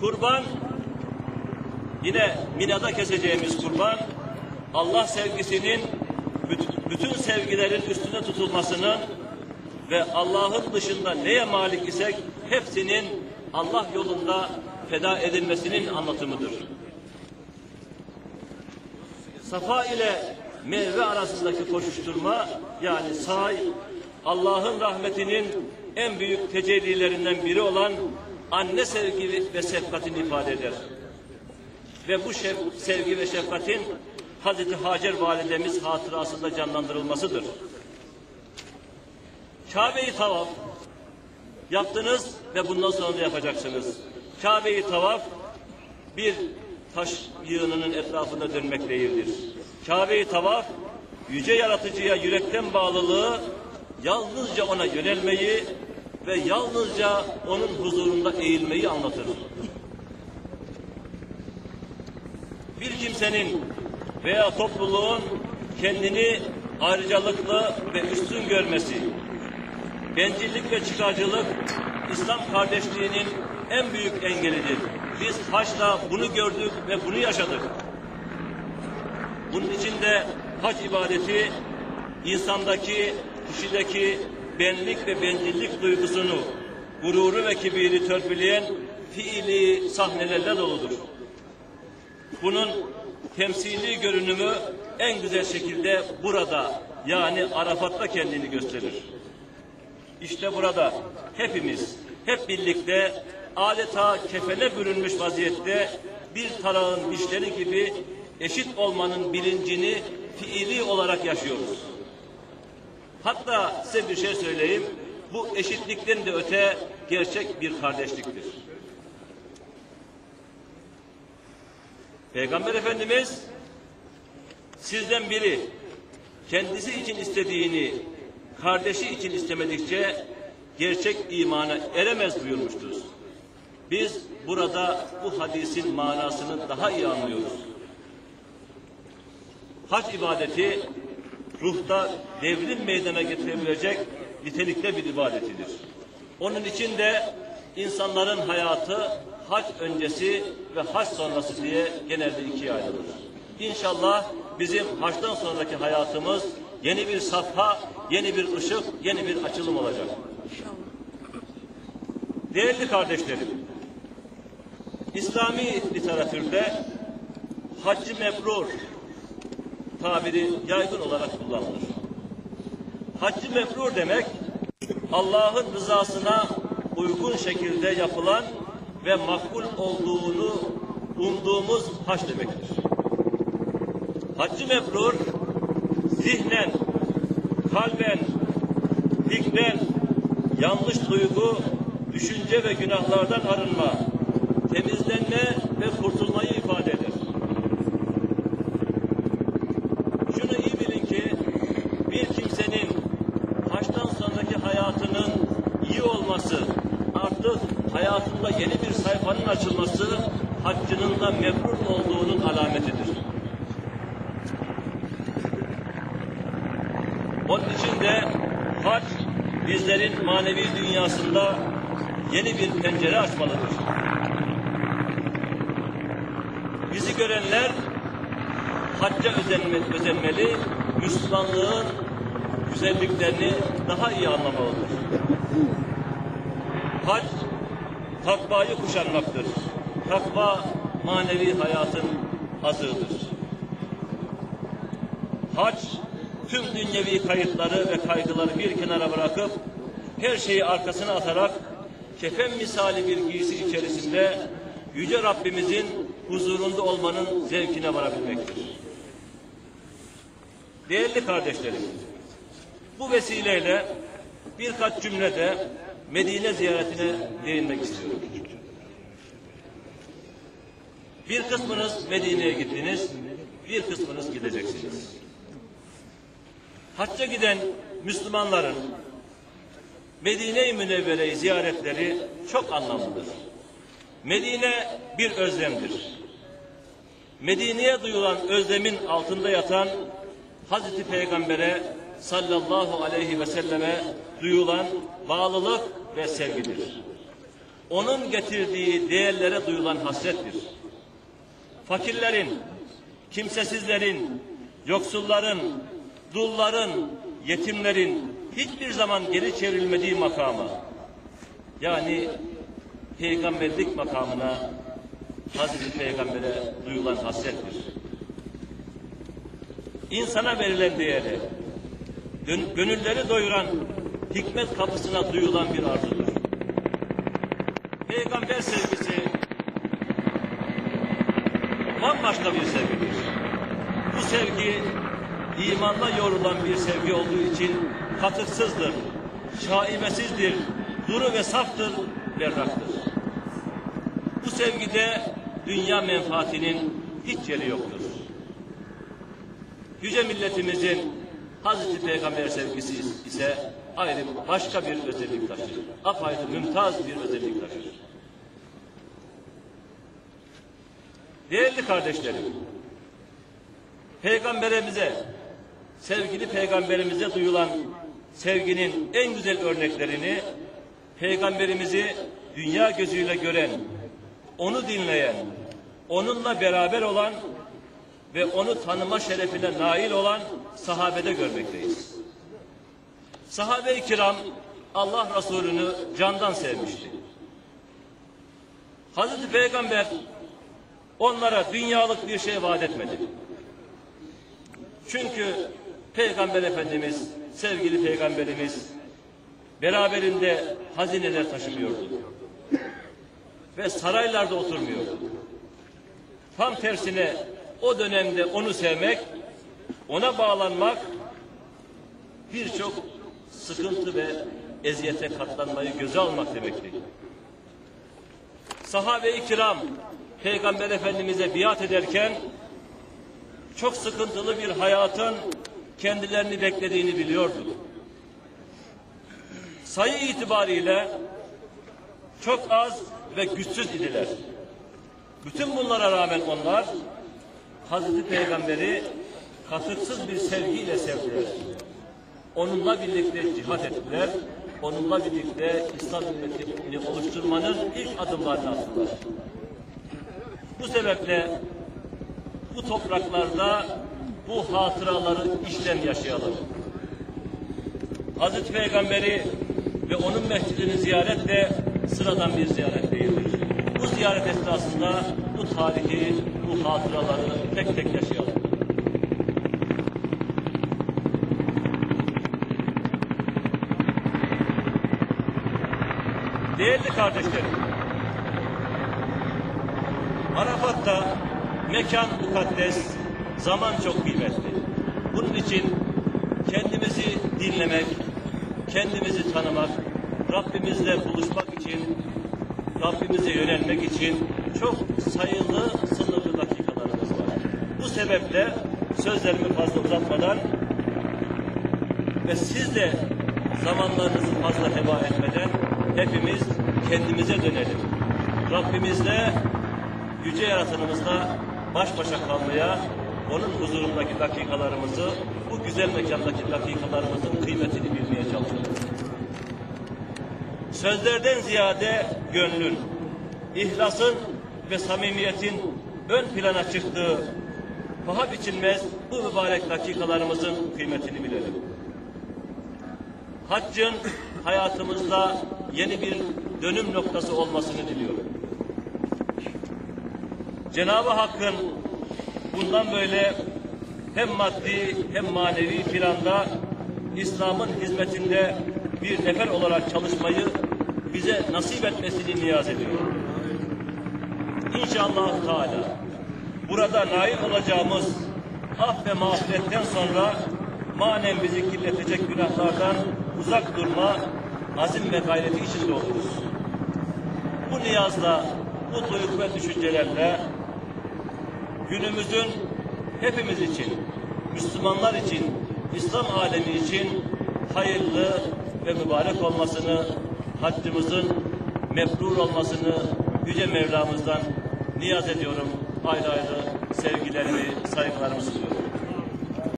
Kurban yine Mina'da keseceğimiz kurban Allah sevgisinin büt- bütün sevgilerin üstüne tutulmasının ve Allah'ın dışında neye malik isek hepsinin Allah yolunda feda edilmesinin anlatımıdır. Safa ile Merve arasındaki koşuşturma yani say Allah'ın rahmetinin en büyük tecellilerinden biri olan anne sevgi ve şefkatini ifade eder. Ve bu şef- sevgi ve şefkatin Hazreti Hacer validemiz hatırasında canlandırılmasıdır. Kabe'yi tavaf yaptınız ve bundan sonra da yapacaksınız. Kabe'yi tavaf bir taş yığınının etrafında dönmek değildir. Kabe'yi tavaf yüce yaratıcıya yürekten bağlılığı, yalnızca ona yönelmeyi ve yalnızca onun huzurunda eğilmeyi anlatır. Bir kimsenin veya topluluğun kendini ayrıcalıklı ve üstün görmesi, bencillik ve çıkarcılık İslam kardeşliğinin en büyük engelidir. Biz haçla bunu gördük ve bunu yaşadık. Bunun için de hac ibadeti insandaki, kişideki benlik ve bencillik duygusunu, gururu ve kibiri törpüleyen fiili sahnelerle doludur. Bunun temsili görünümü en güzel şekilde burada yani Arafat'ta kendini gösterir. İşte burada hepimiz hep birlikte adeta kefene bürünmüş vaziyette bir tarağın dişleri gibi eşit olmanın bilincini fiili olarak yaşıyoruz. Hatta size bir şey söyleyeyim. Bu eşitlikten de öte gerçek bir kardeşliktir. Peygamber Efendimiz sizden biri kendisi için istediğini kardeşi için istemedikçe gerçek imana eremez buyurmuştur. Biz burada bu hadisin manasını daha iyi anlıyoruz. Hac ibadeti ruhta devrim meydana getirebilecek nitelikte bir ibadetidir. Onun için de insanların hayatı hac öncesi ve hac sonrası diye genelde ikiye ayrılır. İnşallah bizim haçtan sonraki hayatımız yeni bir safha, yeni bir ışık, yeni bir açılım olacak. Değerli kardeşlerim, İslami literatürde haccı mebrur tabiri yaygın olarak kullanılır. Haccı mebrur demek Allah'ın rızasına uygun şekilde yapılan ve makbul olduğunu umduğumuz hac demektir. Haccı mebrur zihnen, kalben, fikren, yanlış duygu, düşünce ve günahlardan arınma, temizlenme ve kurtulmayı ifade eder. Şunu iyi bilin ki bir kimsenin haçtan sonraki hayatının iyi olması, artık hayatında yeni bir sayfanın açılması haccının da mebrur olduğunun alametidir. Onun için de hac bizlerin manevi dünyasında yeni bir pencere açmalıdır. Bizi görenler hacca özenme, özenmeli, Müslümanlığın güzelliklerini daha iyi anlamalıdır. Hac, takvayı kuşanmaktır. Takva, manevi hayatın azığıdır. Hac, tüm dünyevi kayıtları ve kaygıları bir kenara bırakıp, her şeyi arkasına atarak, kefen misali bir giysi içerisinde Yüce Rabbimizin huzurunda olmanın zevkine varabilmektir. Değerli kardeşlerim, bu vesileyle birkaç cümlede Medine ziyaretine değinmek istiyorum. Bir kısmınız Medine'ye gittiniz, bir kısmınız gideceksiniz. Hacca giden Müslümanların Medine-i Münevvere'yi ziyaretleri çok anlamlıdır. Medine bir özlemdir. Medine'ye duyulan özlemin altında yatan Hazreti Peygamber'e sallallahu aleyhi ve selleme duyulan bağlılık ve sevgidir. onun getirdiği değerlere duyulan hasrettir. Fakirlerin, kimsesizlerin, yoksulların, dulların, yetimlerin hiçbir zaman geri çevrilmediği makama, yani peygamberlik makamına Hazreti Peygamber'e duyulan hasrettir. İnsana verilen değeri, gönülleri doyuran hikmet kapısına duyulan bir arzudur. Peygamber sevgisi bambaşka bir sevgidir. Bu sevgi imanla yoğrulan bir sevgi olduğu için katıksızdır, şaibesizdir, duru ve saftır, berraktır. Bu sevgide dünya menfaatinin hiç yeri yoktur. Yüce milletimizin Hazreti Peygamber sevgisi ise ayrı başka bir özellik taşır. Apayrı mümtaz bir özellik taşır. Değerli kardeşlerim, Peygamberimize, sevgili Peygamberimize duyulan sevginin en güzel örneklerini Peygamberimizi dünya gözüyle gören, onu dinleyen, onunla beraber olan ve onu tanıma şerefine nail olan sahabede görmekteyiz. Sahabe-i kiram Allah Resulü'nü candan sevmişti. Hazreti Peygamber onlara dünyalık bir şey vaat etmedi. Çünkü Peygamber Efendimiz, sevgili Peygamberimiz beraberinde hazineler taşımıyordu. Ve saraylarda oturmuyordu. Tam tersine o dönemde onu sevmek, ona bağlanmak birçok sıkıntı ve eziyete katlanmayı göze almak demektir. Sahabe-i kiram Peygamber Efendimiz'e biat ederken çok sıkıntılı bir hayatın kendilerini beklediğini biliyordu. Sayı itibariyle çok az ve güçsüz idiler. Bütün bunlara rağmen onlar Hazreti Peygamber'i kasıtsız bir sevgiyle sevdiler. Onunla birlikte cihat ettiler. Onunla birlikte İslam ümmetini oluşturmanın ilk adımlarını attılar. Bu sebeple bu topraklarda bu hatıraları işten yaşayalım. Hazreti Peygamber'i ve onun mescidini ziyaret de sıradan bir ziyaret değildir. Bu ziyaret esnasında bu tarihi, bu hatıraları tek tek yaşayalım. Değerli kardeşlerim, Arafat'ta mekan mukaddes, zaman çok kıymetli. Bunun için kendimizi dinlemek, kendimizi tanımak, Rabbimizle buluşmak için, Rabbimize yönelmek için çok sayılı, sınırlı dakikalarımız var. Bu sebeple sözlerimi fazla uzatmadan ve siz de zamanlarınızı fazla heba etmeden hepimiz kendimize dönelim. Rabbimizle, yüce yaratanımızla baş başa kalmaya, onun huzurundaki dakikalarımızı, bu güzel mekandaki dakikalarımızın kıymetini bilmeye. Sözlerden ziyade gönlün, ihlasın ve samimiyetin ön plana çıktığı paha biçilmez bu mübarek dakikalarımızın kıymetini bilelim. Haccın hayatımızda yeni bir dönüm noktası olmasını diliyorum. Cenab-ı Hakk'ın bundan böyle hem maddi hem manevi planda İslam'ın hizmetinde bir nefer olarak çalışmayı bize nasip etmesini niyaz ediyorum. İnşallah Teala burada nail olacağımız af ve mağfiretten sonra manen bizi kirletecek günahlardan uzak durma azim ve gayreti içinde oluruz. Bu niyazla, bu duygu ve düşüncelerle günümüzün hepimiz için, Müslümanlar için, İslam alemi için hayırlı ve mübarek olmasını, haccımızın mebrur olmasını Yüce Mevlamız'dan niyaz ediyorum. Ayrı ayrı sevgilerimi, saygılarımı sunuyorum.